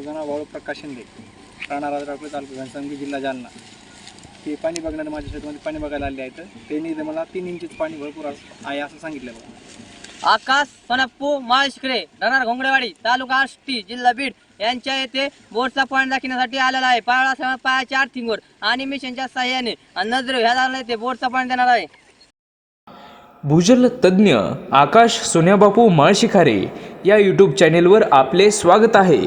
माझं नाव बाळू प्रकाश शिंदे. राहणार राजरावकडे तालुका घनसंगी जिल्हा जालना. ते पाणी बघणारे माझ्या शेतामध्ये पाणी बघायला आले आहेत. त्यांनी इथं मला तीन इंचीच पाणी भरपूर आहे असं सांगितलं बघा. आकाश सोनाप्पू माळशिकडे राहणार घोंगडेवाडी तालुका आष्टी जिल्हा बीड यांच्या येथे बोटचा पॉईंट दाखवण्यासाठी आलेला आहे. पाळा पायाच्या आर्थिंगवर आणि मिशनच्या सहाय्याने आणि नजर ह्या झाला येथे बोटचा पॉईंट देणार आहे. भूजल तज्ज्ञ आकाश सोन्याबापू माळशिखारे या यूट्यूब चॅनेलवर आपले स्वागत आहे.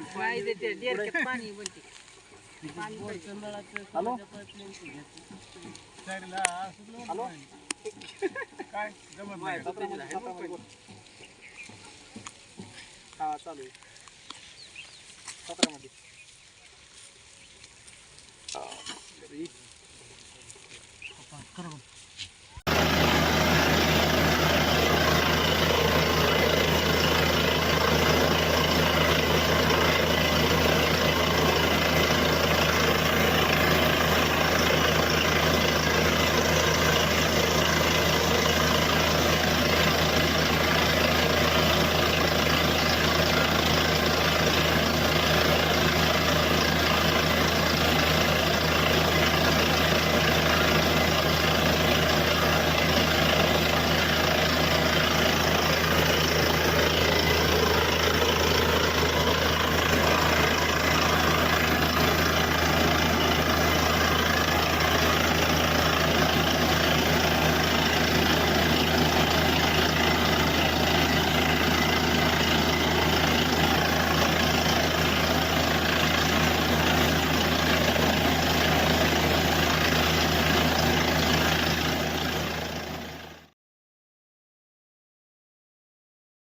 पाणी पाणी काय हा चालू. आहे सतरामध्ये